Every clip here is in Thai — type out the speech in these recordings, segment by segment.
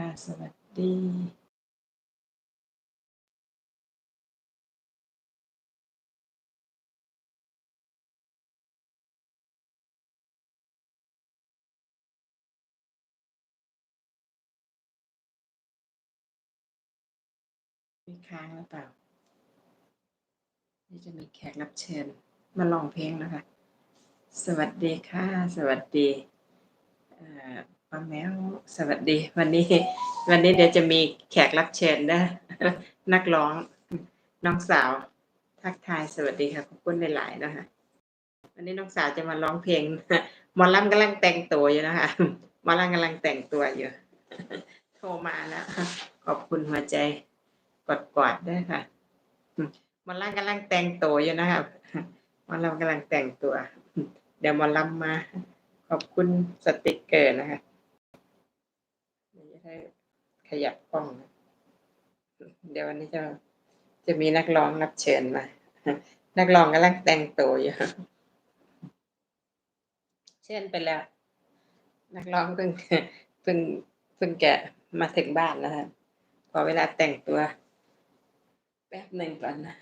ค่ะ สวัสดีมีค้างหรือเปล่า นี่จะมีแขกรับเชิญ มาลองเพลงนะคะ สวัสดีค่ะ สวัสดี เอ่อป้าแมวสวัสดี วันนี้ วันนี้เดี๋ยวจะมีแขกรับเชิญนะ นักร้องน้องสาว ทักทายสวัสดีค่ะขอบคุณหลายๆนะคะวันนี้น้องสาวจะมาร้องเพลงหมอลำกำลังแต่งตัวอยู่นะคะหมอลำกำลังแต่งตัวอยู่ โทรมาแล้วขอบคุณหัวใจกดกอดด้วยค่ะหมอลำกำลังแต่งตัวอยู่นะครับหมอลำกำลังแต่งตัว เดี๋ยวหมอลำมาขอบคุณสติกเกอร์นะคะ ได้ขยับกล้องนะเดี๋ยววันนี้จะจะมีนักร้องรับเชิญมา นักร้องกำลังแต่งตัวอยู่ เชิญไปแล้ว นักร้องเพิ่งเพิ่งเพิ่งแกะมาถึงบ้านแล้วครับพอเวลาแต่งตัว แป๊บหนึ่งก่อนนะ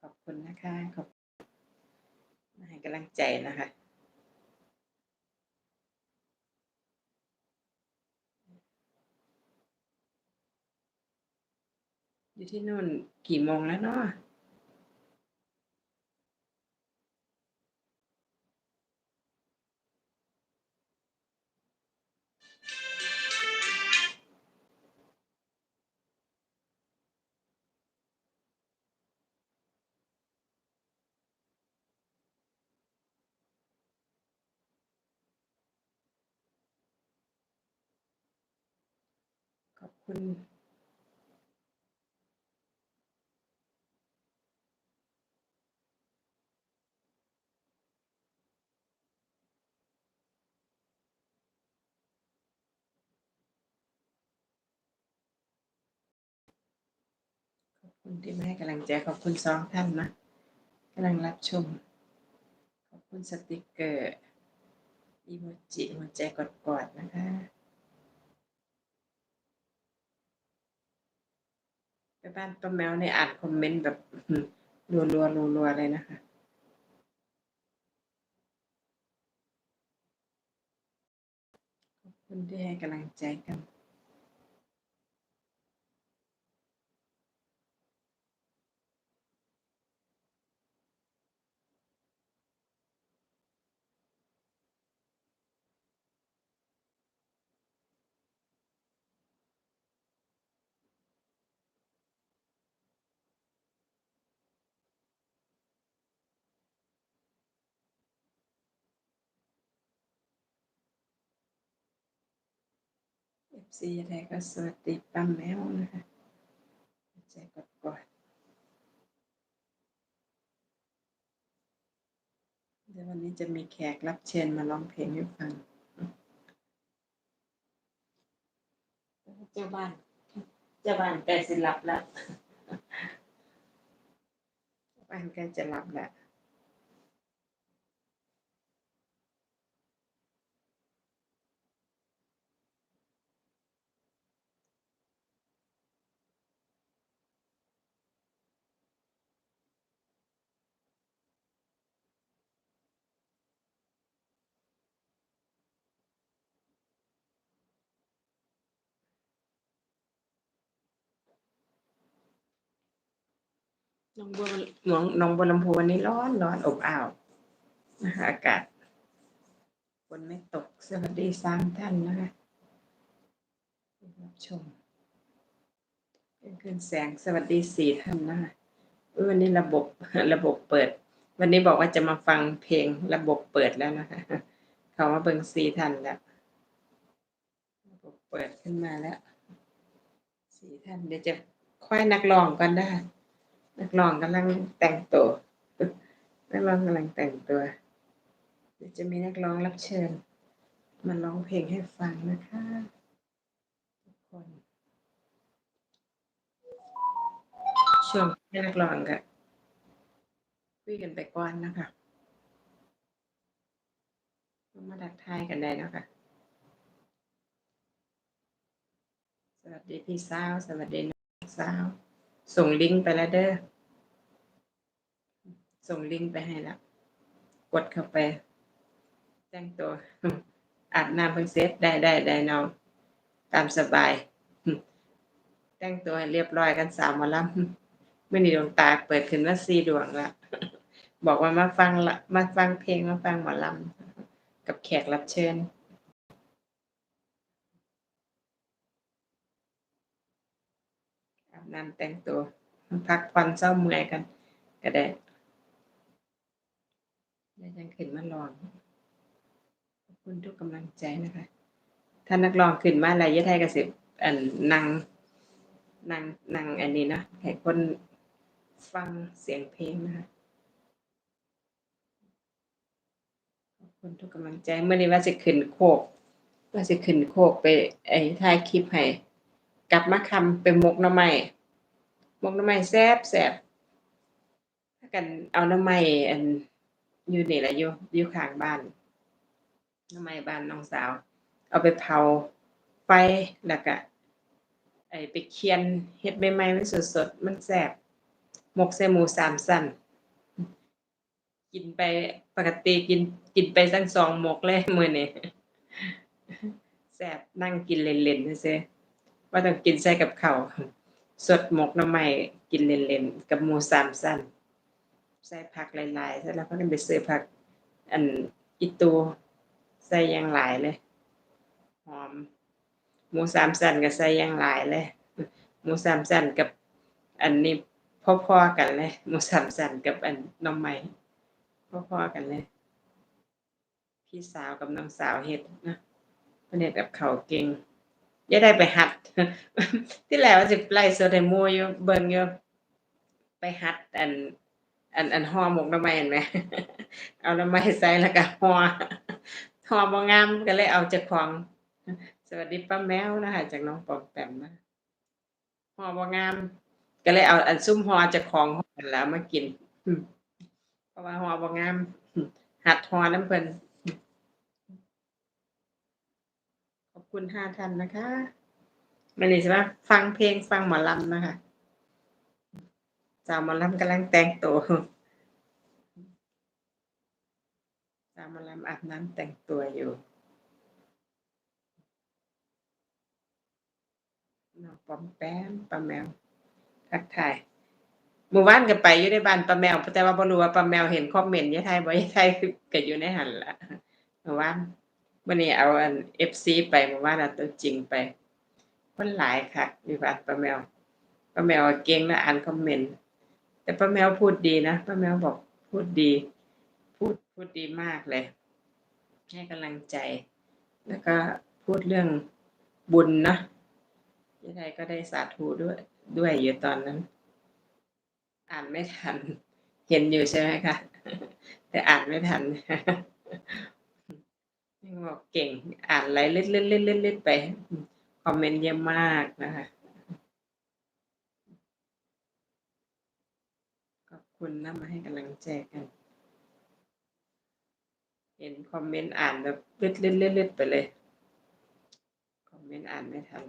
ขอบคุณนะคะ ขอบให้กำลังใจนะคะ อยู่ที่นู่นกี่โมงแล้วเนาะขอบคุณ คุณที่มาให้กำลังใจขอบคุณสองท่านนะกำลังรับชม ขอบคุณสติกเกอร์อีโมจิหัวใจกอดๆนะคะไปบ้านป้าแมวเนี่ยอ่านคอมเมนต์แบบรัวรัวรัวรัวๆเลยนะคะขอบคุณที่ให้กำลังใจกัน ซีอะไรก็สวัสดีป้าแมวนะคะหัวใจกดกอดเดี๋ยววันนี้จะมีแขกรับเชิญมาร้องเพลงให้ฟังเจ้าบ้านเจ้าบ้านใกล้สิหลับแล้วเจ้าบ้านใกล้จะหลับแล้ว น้องบัวน้องน้องบัวลำพูวันนี้ร้อนร้อนอบอ้าวนะคะอากาศฝนไม่ตกสวัสดีสามท่านนะคะรับชมเป็นคืนแสงสวัสดีสี่ท่านนะคะวันนี้ระบบระบบเปิด วันนี้บอกว่าจะมาฟังเพลงระบบเปิดแล้วนะคะเขามาเบิ่งสี่ท่านแล้วระบบเปิดขึ้นมาแล้วสี่ท่านเดี๋ยวจะค่อยนักร้องก่อนได้ นักร้องกำลังแต่งตัว นักร้องกำลังแต่งตัวเดี๋ยวจะมีนักร้องรับเชิญ มาร้องเพลงให้ฟังนะคะทุกคนช่วงนักร้องก็คุยกันไปก่อนนะคะมาดักทายกันได้นะคะสวัสดีพี่สาว สวัสดีน้องสาว ส่งลิงก์ไปแล้วเด้อ ส่งลิงก์ไปให้แล้ว กดเข้าไป แต่งตัวอาบน้ำเพิ่งเสร็จได้ได้ได้น้อง ตามสบาย แต่งตัวเรียบร้อยกันสามหมอลำไม่นีดวงตาเปิดขึ้นว่าสี่ดวงละบอกว่ามาฟังละมาฟังเพลงมาฟังหมอลำกับแขกรับเชิญอาบน้ำแต่งตัวพักผ่อนเศร้าเมื่อยกัน ก็ได้ ยังขึ้นมาลองขอบคุณทุกกำลังใจนะคะถ้านนักร้องขึ้นมาอะไรยะไทยกสิบอันนั่งนั่งนั่งอันนี้นะให้คนฟังเสียงเพลงนะคะขอบคุณทุกกำลังใจเมื่อนี้ว่าจะขึ้นโคกว่าจะขึ้นโคกไปไอ้ถ่ายคลิปให้กลับมาคำเป็นมกน้ำไม้มกน้ำไม้แซบแซบถ้ากันเอาน้ำไม้อัน อยู่นี่แหละอยู่อยู่ข้างบ้านหน้ำไม้บ้านน้องสาว เอาไปเผาไฟแล้วก็ไอไปเคียนเฮ็ดใหม่ๆมันสดๆมันแซ่บหมกใส่หมูสามสั้นกินไปปกติกินกินไปตั้งสองหมกเลยมือนี้แซ่บนั่งกินเล่นๆซื่ว่าต้องกินใส่กับเขาสดหมกหน่อไม้กินเล่นๆกับหมูสามสั้น ใส่ผักหลายๆเสร็จแล้วก็ไปซื้อผัก อันอีตูใส่ยางหลายเลยหอม หมูสามสั้นก็ใส่ยางหลายเลย หมูสามสั้นกับ อันนี้พ่อๆกันเลย หมูสามสั้นกับอันน่อไม้พอๆกันเลย พี่สาวกับน้องสาวเฮ็ดนะเพิ่นเฮ็ดกับเขาเก่งอย่าได้ไปหัด ที่แรกว่าสิไลฟ์สดมูอยู่เบิ่งอยู่ไปหัดอัน อันอันห่อหมกน่อไม้เห็นไหมเอาน่อไม้ใส่แล้วก็ห่อห่อบ่งามก็เลยเอาจ้าของ สวัสดีป้าแมวนะคะจากน้องปอมแปมนะห่อบ่งาม ก็เลยเอาอันซุ่มห่อจ้าของห่อแล้วมากินเพราะว่าห่อบ่งาม หัดห่อน้ำเพิ่นขอบคุณห้าท่านนะคะมื้อนี้สิมฟังเพลงฟังหมอลำนะคะ สาวมอลำกำลังแต่งตัวสาวมอลำอาบน้ำแต่งตัวอยู่น้องปอมแป้มป้าแมวทักทายหมู่บ้านก็ไปอยู่ในบ้านป้าแมวแต่ว่าบ่รู้ว่าป้าแมวเห็นคอมเมนต์ยายไทยบ่ยายไทยคือก็อยู่ในหันละหมู่บ้านมื้อนี้เอาอัน FC ไปหมู่บ้านเอาตัวจริงไปคนหลายคักอยู่บ้านป้าแมวป้าแมวเก่งนะอ่านคอมเมนต์ แต่ป้าแมวพูดดีนะป้าแมวบอกพูดดี พูดพูดดีมากเลย ให้กำลังใจ แล้วก็พูดเรื่องบุญนะยายไทยก็ได้สาธุด้วยด้วยอยู่ตอนนั้น อ่านไม่ทัน เห็นอยู่ใช่ไหมคะแต่อ่านไม่ทันยังบอกเก่ง อ่านไหลเล็ดเล็ดเล็ดเล็ดเล็ดไป คอมเมนต์เยอะมากนะคะ ขอบ คุณนะมาให้กำลังใจกัน เห็นคอมเมนต์อ่านแบบเล็ดเล็ดเล็ดเล็ดไปเลย คอมเมนต์อ่านไม่ทัน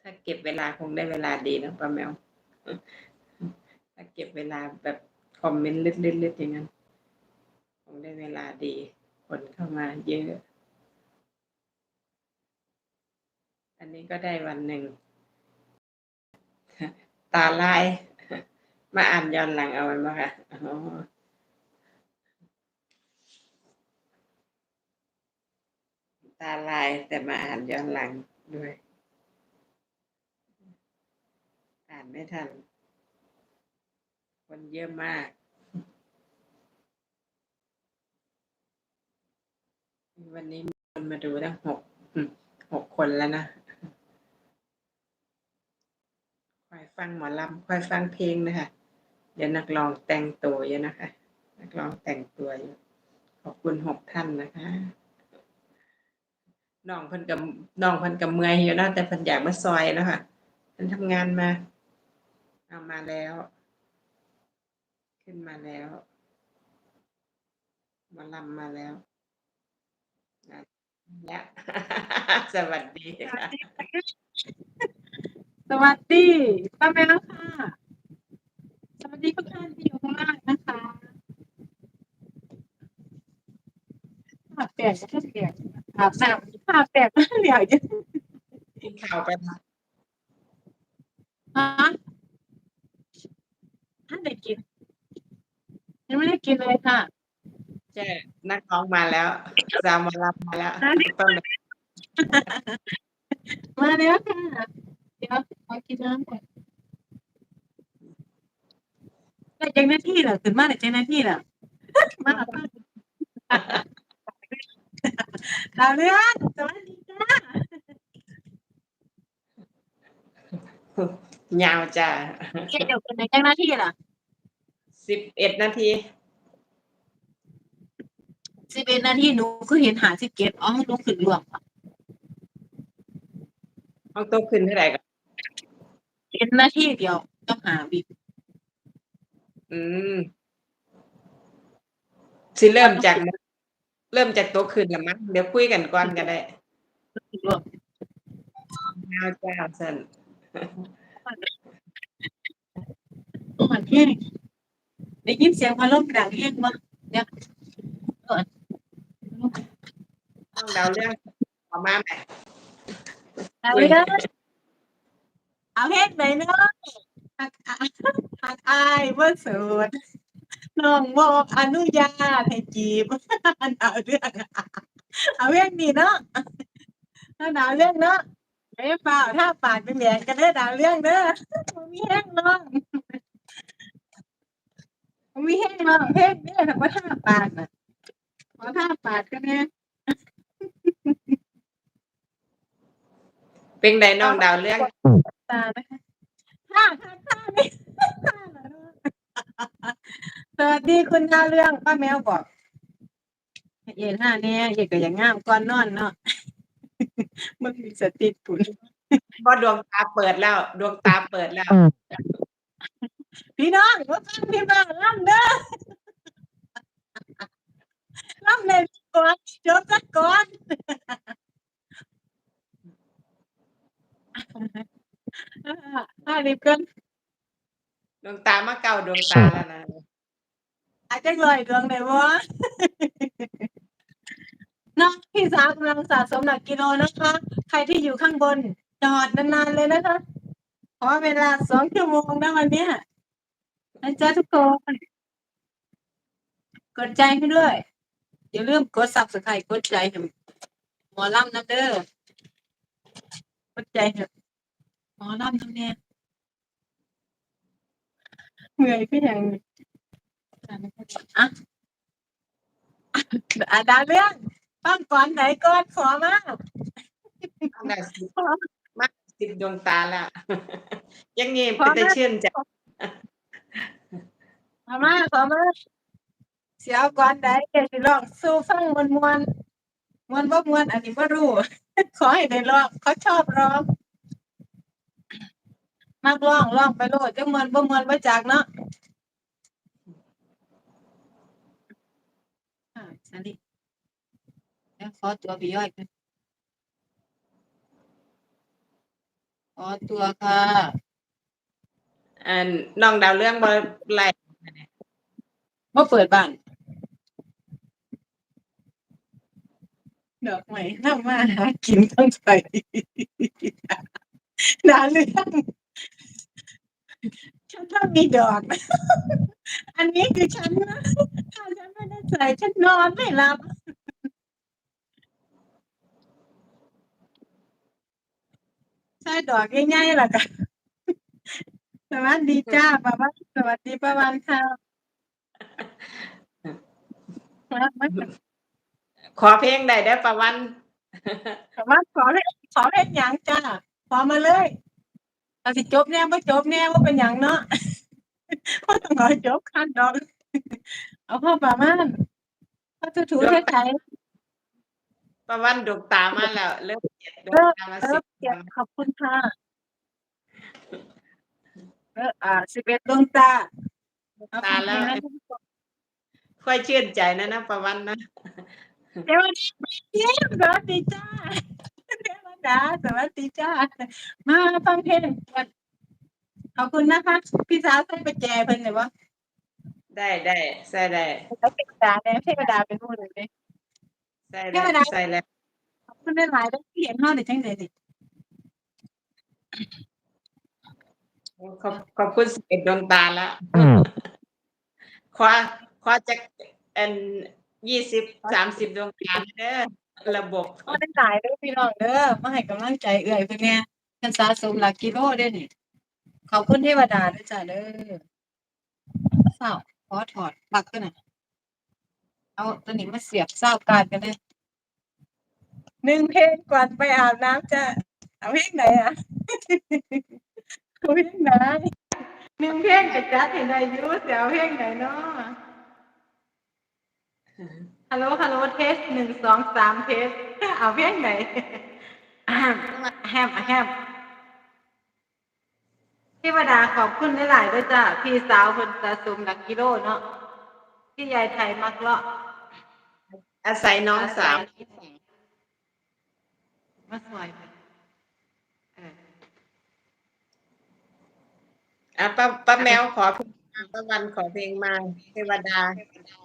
ถ้าเก็บเวลาคงได้เวลาดีนะป้าแมว ถ้าเก็บเวลาแบบคอมเมนต์เล็ดเล็ดเล็ดอย่างนั้น คงได้เวลาดี คนเข้ามาเยอะ อันนี้ก็ได้วันหนึ่งตาลาย มาอ่านย้อนหลังเอาไว้มาค่ะตาลายแต่มาอ่านย้อนหลังด้วย อ่านไม่ทัน คนเยอะมาก วันนี้มีคนมาดูตั้งหกหกคนแล้วนะคอยฟังหมอลำคอยฟังเพลงนะคะ เดี๋ยวนักร้องแต่งตัวอยู่นะคะ นักร้องแต่งตัวอยู่ขอบคุณหกท่านนะคะน้องเพิ่นกับน้องเพิ่นกับเมื่อยอยู่นาะแต่เพิ่นอยากมาซอยแล้วค่ะเพิ่นทำงานมาเอามาแล้ว ขึ้นมาแล้วมาลำมาแล้วนะและสวัสดีสวัสดีป้าแมวค่ะ สวัสดีทุกท่านที่อยู่ข้างล่างนะคะภาพแปลกก็แปลกอาบน้ำภาพแปลกเหลียวยอะกินข้าวไปนะฮะท่านได้กินยังไม่ได้กินเลยค่ะใช่นักร้องมาแล้วสามารับมาแล้วต้นมาแล้วค่ะเดี๋ยวขอกินน้ำก่อน ได้เจ้าหน้าที่เหรอตื่นมาได้เจ้าหน้าที่เหรอมาแล้วค่ะดาวเรืองสวัสดีจ้ายาวจ้าเดี๋ยวเป็นในเจ้าหน้าที่เหรอสิบเอ็ดนาทีสิบเอ็ดนาทีหนูคือเห็นหาสิบเกตอ๋อหนูขึ้นรวมห้องโต๊ะขึ้นเท่าไหร่กันเอ็ดนาทีเดียวต้องหาวิบ อืม สิเริ่มจากเริ่มจากโต๊ะขึ้นละมั้งเดี๋ยวคุยกันก่อนก็ได้ขึ้าวจ้าสันมันแห้งได้ยินเสียงพัดลมดังแห้งมั้ยเดี๋ยวห้องดาเรื่องออกมาไหมดาเรื่องเอาแห้งไหนเนาะ หักอายหักอายว่าโสดน้องบอกอนุญาตให้จีบดาวเรื่องเอาแห้งนี่เนาะดาวเรื่องเนาะไม่เปล่าถ้าปาดเป็นแหลงกันเด้อดาวเรื่องเด้อบ่มีแห้งน้องบ่มีแห้งน้องแห้งเนี่ยแต่ว่าถ้าปาดน่ะขอถ้าปาดกันเนี่ยเป็นไดน้องดาวเรื่องตานะคะ ท่าท่าท่านี่ท่าเหรอสวัสดีคุณดาวเรื่องป้าแมวบอกให้เย็นห้าเนี่ยเย็นก็อย่างงามก่อนนอนเนาะ มันมีสติปุ่น เพราะดวงตาเปิดแล้ว ดวงตาเปิดแล้ว พี่น้องว่าฟังพี่น้องล่ำเด้อล่ำเลยก่อนจบสักก่อน อ่าอ่ารีบกันดวงตามาเก่าดวงตาแล้วนะอาจจะลอยดวงได้บ่น้องพี่สาวกำลังสะสมหนักกิโลนะคะ ใครที่อยู่ข้างบนจอดนานๆเลยนะคะขอเวลาสองชั่วโมงนะวันเนี้ยนะจ๊ะทุกคนกดใจให้ด้วย อย่าลืมกด subscribe กดใจให้หมอลำน้ำเด้อกดใจให้หมอลำน้ำเนี่ย เหนื่อยพี่ยังอะอะดาวเรื่องฟังก่อนไหนก่อนขอมาตั้งแต่สิบมากสิบดวงตาแล้วยังงี้เป็นแต่ชื่นใจขอมาขอมาเสียวก่อนไหนเดี๋ยวสิลองสู้ฟังมวนมวนมวนบ่มวนอันนี้บ่รู้ขอให้ได้ร้องเขาชอบร้อง มักร้องร้องไปโลดจังมวนบ่มวนบ่จากเนาะอ่าสันดิแล้วขอตัวพี่ย่อยกันขอตัวค่ะ อันน้องดาวเรื่องบ่ไล่บ่เปิดบ้านดอกไม้นำมาหากินต้องใส่ดาเรื่อง ฉันต้องมีดอกนะอันนี้คือฉันนะถ้าฉันไม่ได้ใส่ฉันนอนไม่หลับใช่ดอกง่ายๆล่ะค่ะสวัสดีจ้าป้าวันสวัสดีป้าวันค่ะมามาขอเพลงใดได้อประวันป้าวันขอเลขขอเลขหยังจ้าขอมาเลย เอาสิจบแน่ว่าจบแน่ว่าเป็นหยังเนาะก็ต้องรอจบขั้นดอก เอาพ่อป้ามันก็จะถูใช้ใช้ประวันดวงตามาแล้ว เริ่มเจ็ดดวงตามาเอสิอบเก็บขอบคุณค่ะเอออ่าสิบเอ็ดดวงตาเอตาแล้วขอบคุณนะค่อยชื่นใจนะนะประวันนะ เดี๋ยววันนี้เยี่ยมสวัสดีจ้า จ้าสวัสดีจ้า มาฟังเพลงก่อนขอบคุณนะคะ พี่สาวใส่ไปแจเพิ่นเลยว่าได้ได้ใส่ได้เทวดาแน่เทวดาเป็นผู้เลยเด้ใส่เทได้วดาใส่แล้วขอบคุณได้หลายได้ที่เห็นเฮาได้จังได๋ดิขอบขอบคุณสิบเอ็ดดวงตาละคว้าคว้าจากอันยี่สิบสามสิบดวงตาเด้อ ระบบขอได้หลายเด้อพี่น้องเด้อมาให้กำลังใจเอื้อยเพิ่นแน่เพิ่นสะสมหลักกิโลเด้อนี่ขอบคุณเทวดาด้วยจ้าเด้อเศร้าขอถอดปลั๊กตัวน่ะเอาตัวนี้มาเสียบเศร้าการกันเลยหนึ่งเพลงก่อนไปอาบน้ำจ้ะเอาเพลงไหนอะเอาเพลงไหนหนึ่งเพลงจะจัดให้ได้ยู่สิเอาเพลงไหนเนาะ ฮัลโหล ฮัลโหล เทสหนึ่งสองสามเทส เอาเพลงไหนอะแฮมอะแฮมอะแฮมเทวดาขอบคุณหลายๆด้วยจ้ะพี่สาวคนสะสมหลักกิโลเนาะพี่ยายไทยมักเลาะ อาศัยน้องสาวมาสวยเอออะป้าป้าแมวขอ เพลงมาป้าวันขอเพลงมาเทวดา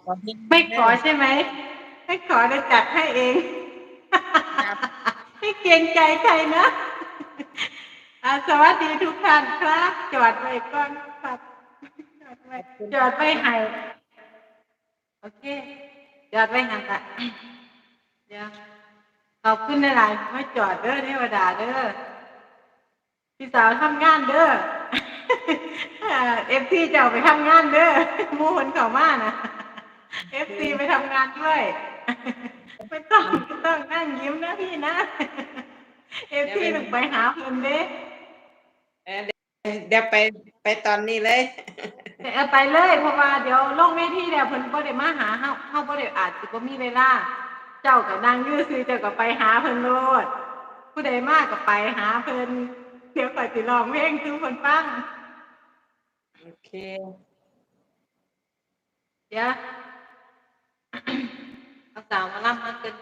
ขอเพลงไม่ขอใช่ไหมไม่ขอได้จัดให้เองครับไม่เกรงใจใครนะอะสวัสดีทุกท่านครับจอดไว้ก่อนครับจอดไว้จอดไว้ให้โอเคจอดไว้หันละเดี๋ยวขอบคุณหลายๆมาจอดเด้อเทวดาเด้อพี่สาวทำงานเด้อ เอฟซีจะเอาไปทำงานเด้อหมู่คนเขามานะเอฟซีไปทำงานด้วยไม่ต้องไม่ต้องนั่งยิ้มนะพี่นะเอฟซีต้องไปหาเพิ่นเด้เออเดี๋ยวเดี๋ยวไปไปตอนนี้เลยแต่เอาไปเลย เพราะว่าเดี๋ยวลงเวทีแล้วเพิ่นบ่ได้มาหาเฮาเฮาบ่ได้อาจสิบ่มีเวลาเจ้าก็นั่งอยู่ซื่อเจ้าก็ไปหาเพิ่นโลดผู้ใดมาก็ไปหาเพิ่นเดี๋ยวข่อยสิร้องเพลงสู่เพิ่นฟัง โอเคยวเอาสาวมาล่ำมาเกิน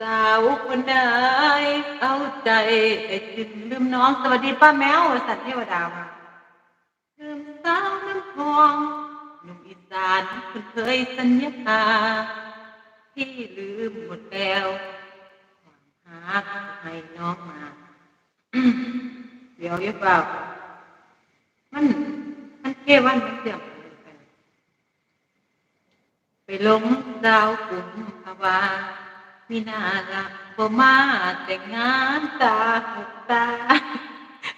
สาวคนใดเอาใจไอ้จึงลืมน้อง สวัสดีป้าแมวสัตว์เทวดามาลืมสาวน้ำทองหนุ่มอีสานคุณเคยสัญญาที่ลืมหมดแล้วหาให้น้องมา เดี๋ยวอย่าเปล่ามันมันเทวันมันเสื่อมไปไปลงดาวกลุ่มภาวามีนาละบ่มาแต่งงานตาหกตา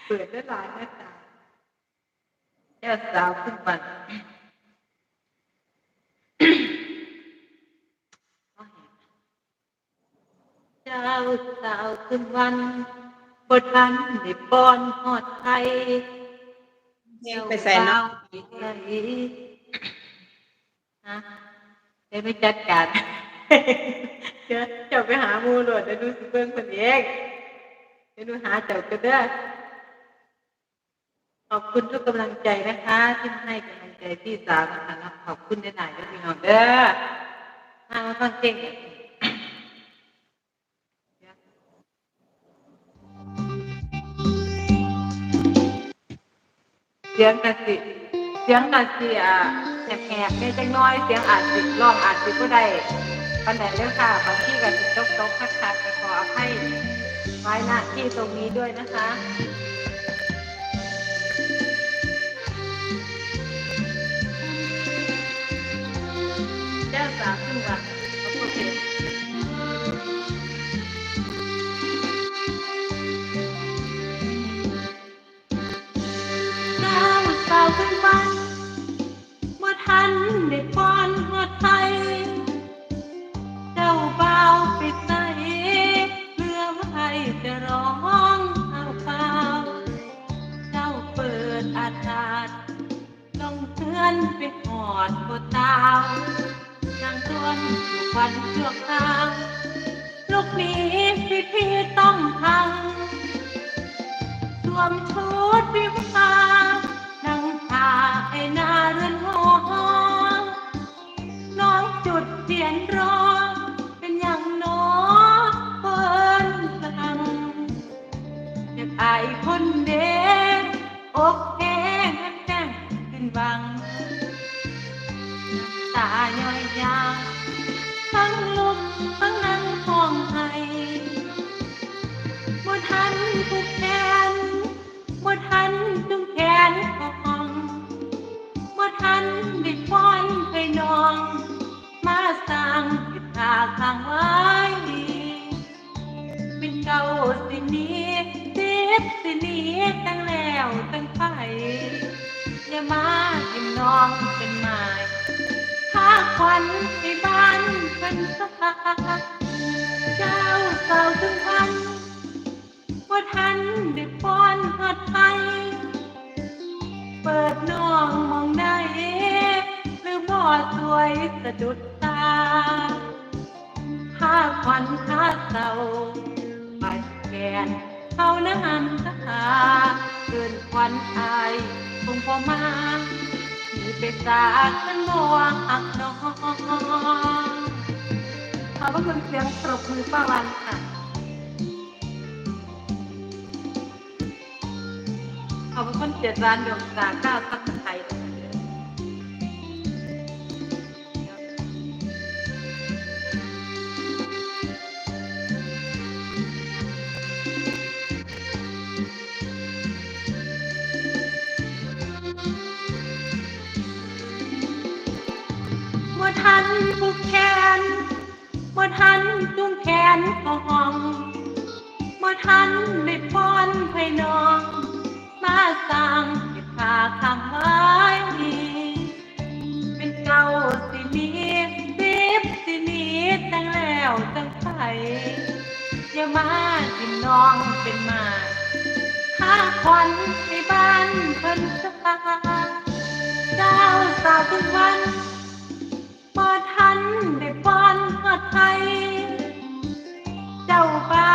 เปิดได้หลายหน้าตาเจ้าสาวขึ้นบันเจ้าสาวขึ้นวัน บททันได้ป้อนหอดไทยเพลงไปใส่เนาะฮะเดี๋ยวไปจัดการเดี๋ยวเจ้าไปหาหมูโหลดเดี๋ยวดูสิเบิ่งคนเองเดี๋ยวดูหาเจ้าก็เด้อขอบคุณทุกกำลังใจนะคะที่มาให้กำลังใจพี่สาวนะคะแล้วขอบคุณได้หลายๆด้วยพี่น้องเด้อมามาฟังเพลง สียงกะสิเสียงอาจสิอ่าแหบๆเนี่ยจังน้อย เสียงอาจสิร้องอาจสิบ่ได้ปานใดเด้อค่ะบางที่ก็สิตกตกคักคักๆก็ขออภัยไว้หน้าที่ตรงนี้ด้วยนะคะเจ้าสาวขึ้นว่าขอบคุณสาวขึ้นเมื่อทันได้ป้อนหัวไทย เจ้าบ่าวไปใส่เพื่อไว้จะร้องเอาเปล่าเจ้าเปิดอาคาศลงเพื่อนไปหอดบนดาว นางต้นอยู่วันชั่วค ยาทั้งลุกทั้งนั่งห้องไห้บ่ทันผูกแขนบ่ทันจุงแขนของบ่ทันได้ฟ้อนให้น้อง มาสร้างเหตุาข้างไว้เป็นเก่าสินี้เจ็บสินี้ตั้งแล้วตั้งไปอย่ามายิ้มน้องเป็นหมายถ้าควันให้บ้านเพิ่นสักเจ้าเศร้าถึงพันว่าทันได้ฟ้อนฮอดไทยเปิดน้องมองได้หรือบ่สวยสะดุดตาข้าควันข้าเศร้าไปแกนเขาน้ำตาเกินควันอายคงพอมา ไปสากันบวงอักน้องขอบพระคุณเสียงปรบมือป้าวันค่ะ ขอบคุณเจ็ดร้านดวงตาข้าวสักไทย ทันผูกแขนบ่ทันจุงแขนของบ่ทันได้ป้อนให้น้อง มาสร้างเหตุาข้างไว้เป็นเก่าสิมีสิบสินีแต่งแล้วตั้งไปอย่ามาทิมน้องเป็นมายถ้าควันให้บ้านเพิ่นสาเจ้าสาวทุกวัน เจ้าเปล่า